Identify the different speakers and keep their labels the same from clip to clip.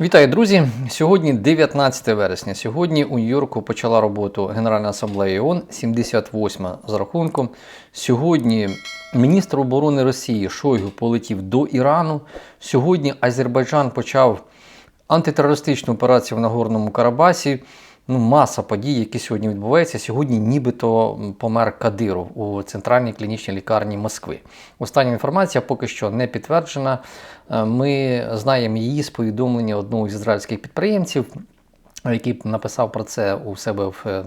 Speaker 1: Вітаю, друзі! Сьогодні 19 вересня. Сьогодні у Нью-Йорку почала роботу Генеральна асамблея ООН, 78 за рахунком. Сьогодні міністр оборони Росії Шойгу полетів до Ірану. Сьогодні Азербайджан почав антитерористичну операцію в Нагорному Карабасі. Ну, маса подій, які сьогодні відбуваються. Сьогодні нібито помер Кадиров у центральній клінічній лікарні Москви. Остання інформація поки що не підтверджена. Е, Ми знаємо її з повідомлення одного з ізраїльських підприємців. Який написав про це у себе в е,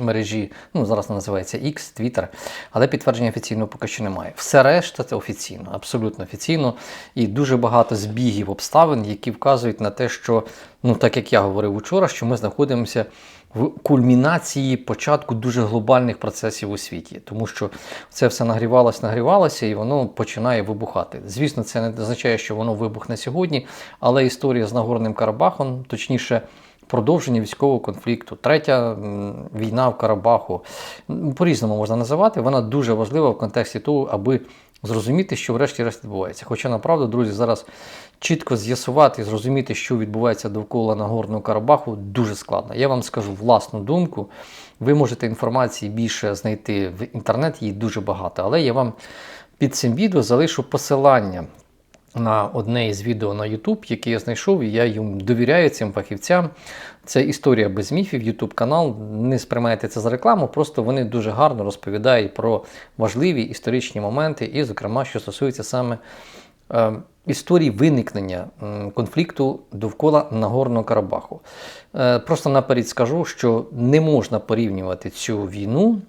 Speaker 1: мережі, ну зараз називається X, Twitter, але підтвердження офіційного поки що немає. Все решта це офіційно, абсолютно офіційно, і дуже багато збігів обставин, які вказують на те, що, ну так як я говорив учора, що ми знаходимося в кульмінації початку дуже глобальних процесів у світі, тому що це все нагрівалося, нагрівалося, і воно починає вибухати. Звісно, це не означає, що воно вибухне сьогодні, але історія з Нагорним Карабахом, точніше продовження військового конфлікту, третя війна в Карабаху. По-різному можна називати. Вона дуже важлива в контексті того, аби зрозуміти, що врешті-решт відбувається. Хоча направду, друзі, зараз чітко з'ясувати і зрозуміти, що відбувається довкола Нагорного Карабаху, дуже складно. Я вам скажу власну думку. Ви можете інформації більше знайти в інтернеті, її дуже багато, але я вам під цим відео залишу посилання на одне із відео на YouTube, яке я знайшов, і я їм довіряю цим фахівцям. Це історія без міфів, YouTube канал. Не сприймайте це за рекламу, просто вони дуже гарно розповідають про важливі історичні моменти, і, зокрема, що стосується саме е, історії виникнення конфлікту довкола Нагорного Карабаху. Е, Просто наперед скажу, що не можна порівнювати цю війну,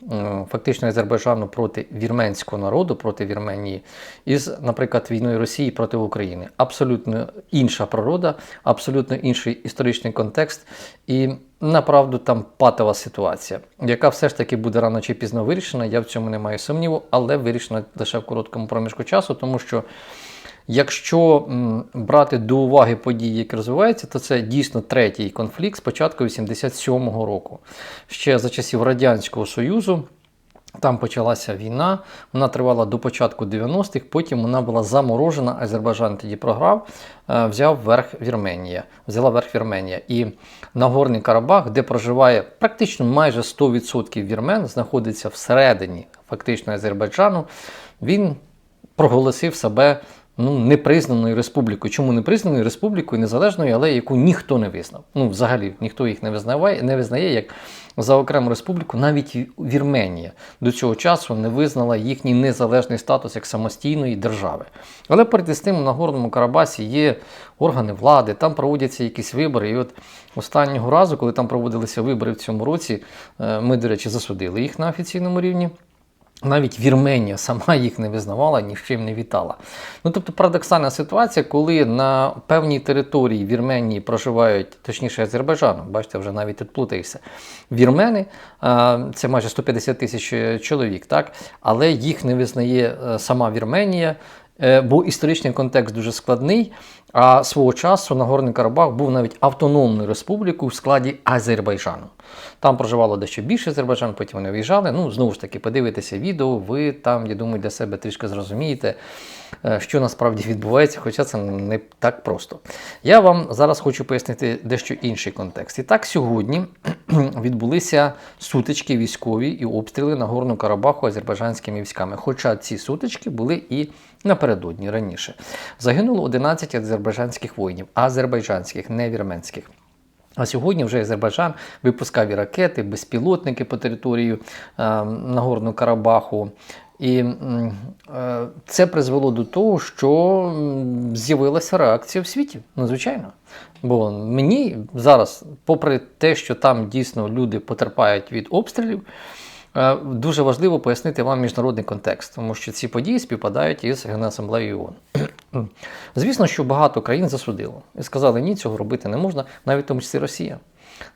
Speaker 1: фактично Азербайджану проти вірменського народу, проти Вірменії, із, наприклад, війною Росії проти України. Абсолютно інша природа, абсолютно інший історичний контекст. І направду там патова ситуація, яка все ж таки буде рано чи пізно вирішена. Я в цьому не маю сумніву, але вирішена лише в короткому проміжку часу, тому що. Якщо брати до уваги події, які розвиваються, то це дійсно третій конфлікт з початку 87-го року. Ще за часів Радянського Союзу. Там почалася війна, вона тривала до початку 90-х, потім вона була заморожена, Азербайджан тоді програв, е, взяв верх Вірменія, взяла верх Вірменія. І Нагорний Карабах, де проживає практично майже 100% вірмен, знаходиться всередині фактично Азербайджану, він проголосив себе ну, непризнаною республікою. Чому непризнаною республікою незалежною, але яку ніхто не визнав. Ну, взагалі, ніхто їх не визнаває, не визнає як за окрему республіку. Навіть Вірменія до цього часу не визнала їхній незалежний статус як самостійної держави. Але перед тим в Нагорному Карабасі є органи влади, там проводяться якісь вибори. І от останнього разу, коли там проводилися вибори в цьому році, е, ми, до речі, засудили їх на офіційному рівні. Навіть Вірменія сама їх не визнавала, ні з чим не вітала. Ну тобто парадоксальна ситуація, коли на певній території Вірменії проживають, точніше Азербайджану, бачите, вже навіть тут. Вірмени, це майже 150 тисяч чоловік, так? але їх не визнає е, сама Вірменія. е, Бо історичний контекст дуже складний, а свого часу Нагорний Карабах був навіть автономною республікою в складі Азербайджану. Там проживало дещо більше азербайджан, потім вони виїжджали. Ну, знову ж таки, подивитеся відео, ви там, я думаю, для себе трішки зрозумієте, е, що насправді відбувається, хоча це не так просто. Я вам зараз хочу пояснити дещо інший контекст. І так, сьогодні відбулися сутички військові і обстріли на Горну Карабаху азербайджанськими військами. Хоча ці сутички були і напередодні раніше. Загинуло 11 азербайджанських воїнів, азербайджанських, не вірменських. А сьогодні вже Азербайджан випускав і ракети, безпілотники по території е, Нагорного Карабаху. І е, це призвело до того, що з'явилася реакція в світі. Ну, звичайно. Бо мені зараз, попри те, що там дійсно люди потерпають від обстрілів, дуже важливо пояснити вам міжнародний контекст, тому що ці події співпадають із Генасамблеєю ООН. Звісно, що багато країн засудило і сказали, ні, цього робити не можна, навіть тому числі Росія.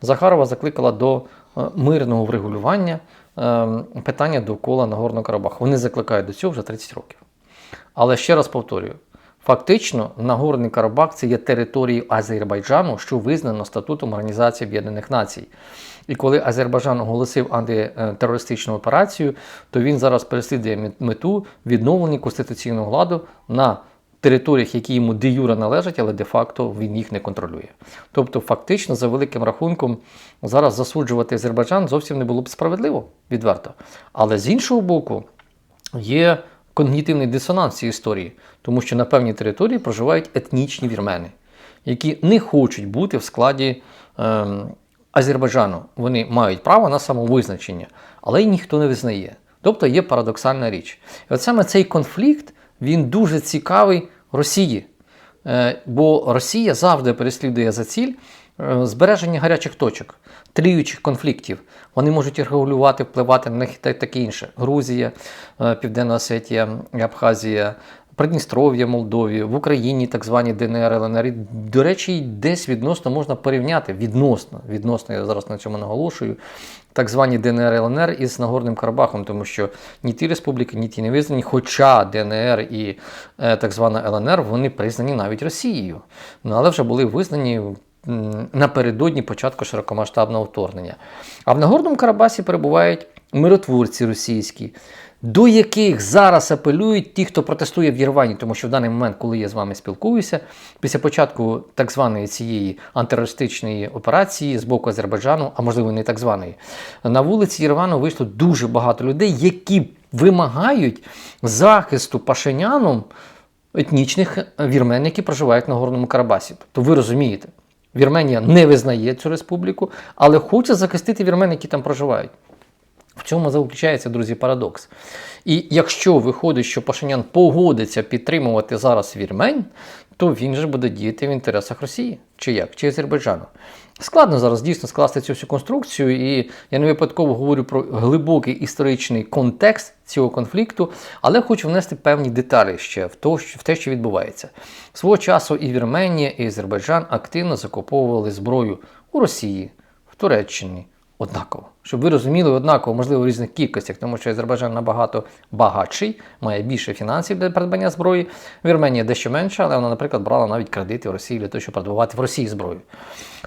Speaker 1: Захарова закликала до е, мирного врегулювання е, питання довкола Нагорного Карабаху. Вони закликають до цього вже 30 років. Але ще раз повторюю: фактично, Нагорний Карабах це є територією Азербайджану, що визнано статутом Організації Об'єднаних Націй. І коли Азербайджан оголосив антитерористичну операцію, то він зараз переслідує мету відновлення конституційного ладу на територіях, які йому де юра належать, але де-факто він їх не контролює. Тобто, фактично, за великим рахунком, зараз засуджувати Азербайджан зовсім не було б справедливо, відверто. Але з іншого боку, є когнітивний дисонанс цій історії, тому що на певній території проживають етнічні вірмени, які не хочуть бути в складі ем, Азербайджану. Вони мають право на самовизначення, але й ніхто не визнає. Тобто є парадоксальна річ. І от саме цей конфлікт він дуже цікавий Росії. Е, Бо Росія завжди переслідує за ціль е, збереження гарячих точок, тріючих конфліктів. Вони можуть регулювати, впливати на них та- таке інше. Грузія, е, Південна Осетія, Абхазія, Придністров'я, Молдові, в Україні так звані ДНР, ЛНР. До речі, десь відносно можна порівняти. Відносно, відносно, я зараз на цьому наголошую. Так звані ДНР ЛНР із Нагорним Карабахом, тому що ні ті республіки, ні ті не визнані, хоча ДНР і е, так звана ЛНР вони признані навіть Росією. Ну, але вже були визнані напередодні початку широкомасштабного вторгнення. А в Нагорному Карабасі перебувають миротворці російські, до яких зараз апелюють ті, хто протестує в Єрвані, тому що в даний момент, коли я з вами спілкуюся, після початку так званої цієї антитерористичної операції з боку Азербайджану, а можливо не так званої, на вулиці Єрвану вийшло дуже багато людей, які вимагають захисту пашиняном етнічних вірмен, які проживають на Горному Карабасі. Тобто ви розумієте, Вірменія не визнає цю республіку, але хоче захистити вірмен, які там проживають. В цьому заключається, друзі, парадокс. І якщо виходить, що Пашинян погодиться підтримувати зараз вірмень, то він же буде діяти в інтересах Росії, чи як, чи Азербайджану. Складно зараз дійсно скласти цю всю конструкцію, і я не випадково говорю про глибокий історичний контекст цього конфлікту, але хочу внести певні деталі ще в то, в те, що відбувається. Свого часу і Вірменія, і Азербайджан активно закуповували зброю у Росії, в Туреччині, однаково. Щоб ви розуміли, однаково, можливо, в різних кількостях, тому що Азербайджан набагато багатший, має більше фінансів для придбання зброї. Вірменія дещо менше, але вона, наприклад, брала навіть кредити в Росії для того, щоб продавати в Росії зброю.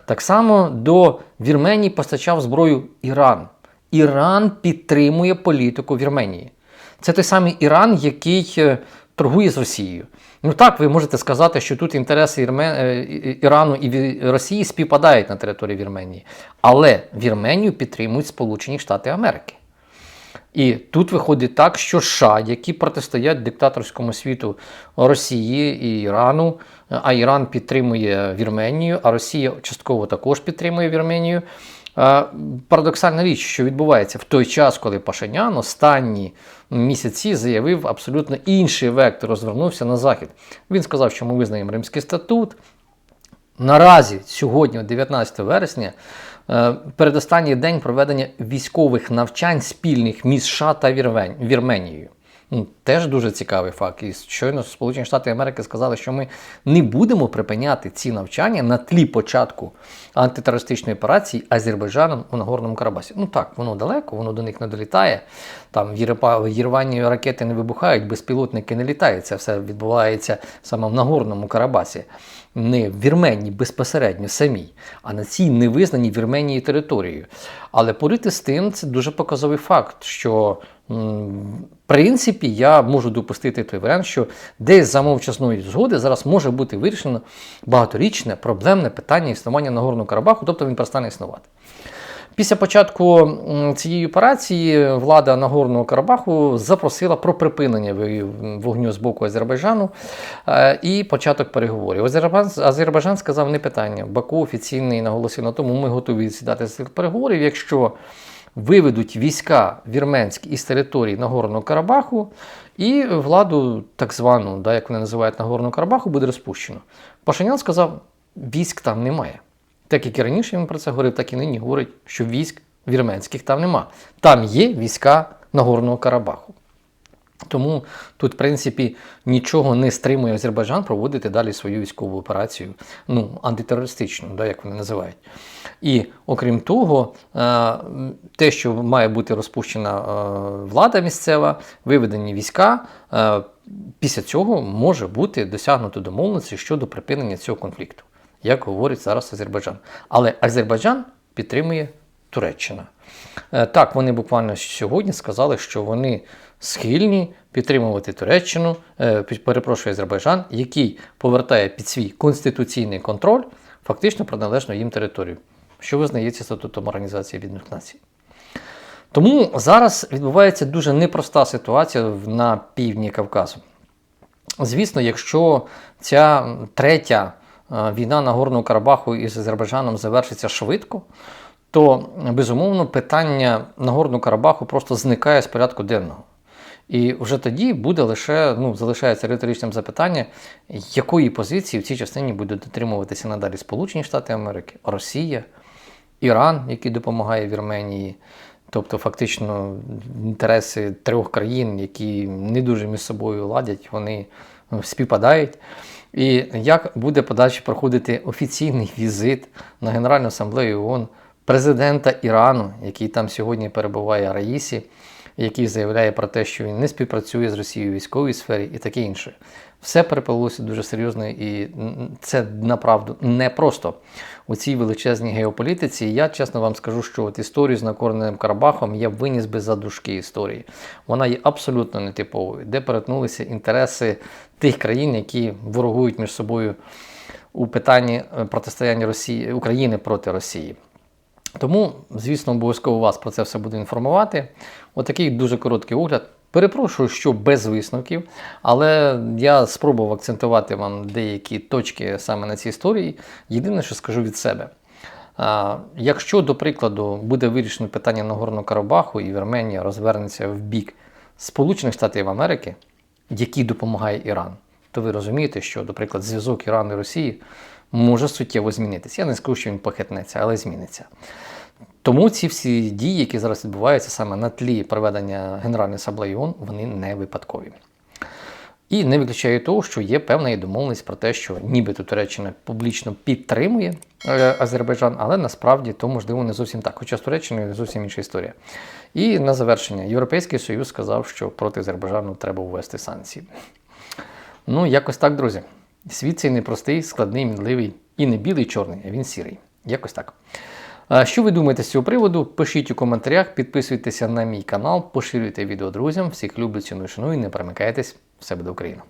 Speaker 1: Так само до Вірменії постачав зброю Іран. Іран підтримує політику Вірменії. Це той самий Іран, який е, торгує з Росією. Ну так, ви можете сказати, що тут інтереси Ірме... е, Ірану і Росії співпадають на території Вірменії. Але Вірменію підтримують Сполучені Штати Америки. І тут виходить так, що США, які протистоять диктаторському світу Росії і Ірану, а Іран підтримує Вірменію, а Росія частково також підтримує Вірменію. Парадоксальна річ, що відбувається в той час, коли Пашинян останні місяці заявив абсолютно інший вектор, розвернувся на захід. Він сказав, що ми визнаємо Римський статут, Наразі, сьогодні, 19 вересня, е, передостанній день проведення військових навчань спільних між США та Вірменією. Ну, теж дуже цікавий факт. І щойно Сполучені Штати Америки сказали, що ми не будемо припиняти ці навчання на тлі початку антитерористичної операції Азербайджаном у Нагорному Карабасі. Ну так, воно далеко, воно до них не долітає. Там Єрвані ракети не вибухають, безпілотники не літають. Це все відбувається саме в Нагорному Карабасі. Не в Вірменії безпосередньо самій, а на цій невизнаній Вірменії території. Але порити з тим, це дуже показовий факт, що принципі я можу допустити той варіант, що десь за мовчасної згоди зараз може бути вирішено багаторічне проблемне питання існування Нагорного Карабаху, тобто він перестане існувати. Після початку цієї операції влада Нагорного Карабаху запросила про припинення вогню з боку Азербайджану е, і початок переговорів. Азербайджан, сказав не питання. Баку офіційний наголосив на тому, ми готові сідати з цих переговорів, якщо виведуть війська вірменськ із території Нагорного Карабаху, і владу, так звану, да, як вони називають Нагорного Карабаху, буде розпущено. Пашинян сказав, військ там немає. Так як і раніше він про це говорив, так і нині говорить, що військ вірменських там нема. Там є війська Нагорного Карабаху. Тому тут, в принципі, нічого не стримує Азербайджан проводити далі свою військову операцію, ну, антитерористичну, да, як вони називають. І окрім того, е, те, що має бути розпущена е, влада місцева, виведені війська, е, після цього може бути досягнуто домовленості щодо припинення цього конфлікту, як говорить зараз Азербайджан. Але Азербайджан підтримує Туреччина. Е, Так, вони буквально сьогодні сказали, що вони схильні підтримувати Туреччину, е, перепрошую Азербайджан, який повертає під свій конституційний контроль фактично приналежну їм територію, що визнається статутом Організації Об'єднаних Націй. Тому зараз відбувається дуже непроста ситуація на півдні Кавказу. Звісно, якщо ця третя е, війна на Горному Карабаху із Азербайджаном завершиться швидко, то безумовно питання Нагорного Карабаху просто зникає з порядку денного. І вже тоді буде лише ну, залишається риторичним запитання, якої позиції в цій частині будуть дотримуватися надалі Сполучені Штати Америки, Росія, Іран, який допомагає Вірменії. Тобто, фактично, інтереси трьох країн, які не дуже між собою ладять, вони співпадають. І як буде подальше проходити офіційний візит на Генеральну асамблею ООН президента Ірану, який там сьогодні перебуває Раїсі, який заявляє про те, що він не співпрацює з Росією у військовій сфері і таке інше. Все переплилося дуже серйозно, і це направду не просто у цій величезній геополітиці. Я чесно вам скажу, що от історію з Нагорним Карабахом я виніс би за дужки історії. Вона є абсолютно нетиповою, де перетнулися інтереси тих країн, які ворогують між собою у питанні е, протистояння Росії України проти Росії. Тому, звісно, обов'язково вас про це все буду інформувати. Отакий дуже короткий огляд. Перепрошую, що без висновків, але я спробував акцентувати вам деякі точки саме на цій історії. Єдине, що скажу від себе. Якщо, до прикладу, буде вирішено питання Нагорного Карабаху і Вірменія розвернеться в бік Сполучених Штатів Америки, який допомагає Іран, то ви розумієте, що, до прикладу, зв'язок Ірану і Росії може суттєво змінитися. Я не скажу, що він похитнеться, але зміниться. Тому ці всі дії, які зараз відбуваються саме на тлі проведення Генеральної асамблеї ООН, вони не випадкові. І не виключаю того, що є певна домовленість про те, що нібито Туреччина публічно підтримує е, Азербайджан, але насправді то можливо не зовсім так. Хоча з Туреччиною зовсім інша історія. І на завершення, Європейський Союз сказав, що проти Азербайджану треба ввести санкції. Ну, якось так, друзі. Світ цей непростий, складний, мінливий і не білий, чорний, а він сірий. Якось так. Що ви думаєте з цього приводу? Пишіть у коментарях, підписуйтеся на мій канал, поширюйте відео друзям. Всіх люблю, ціную, шаную, не перемикайтесь. Все буде Україна!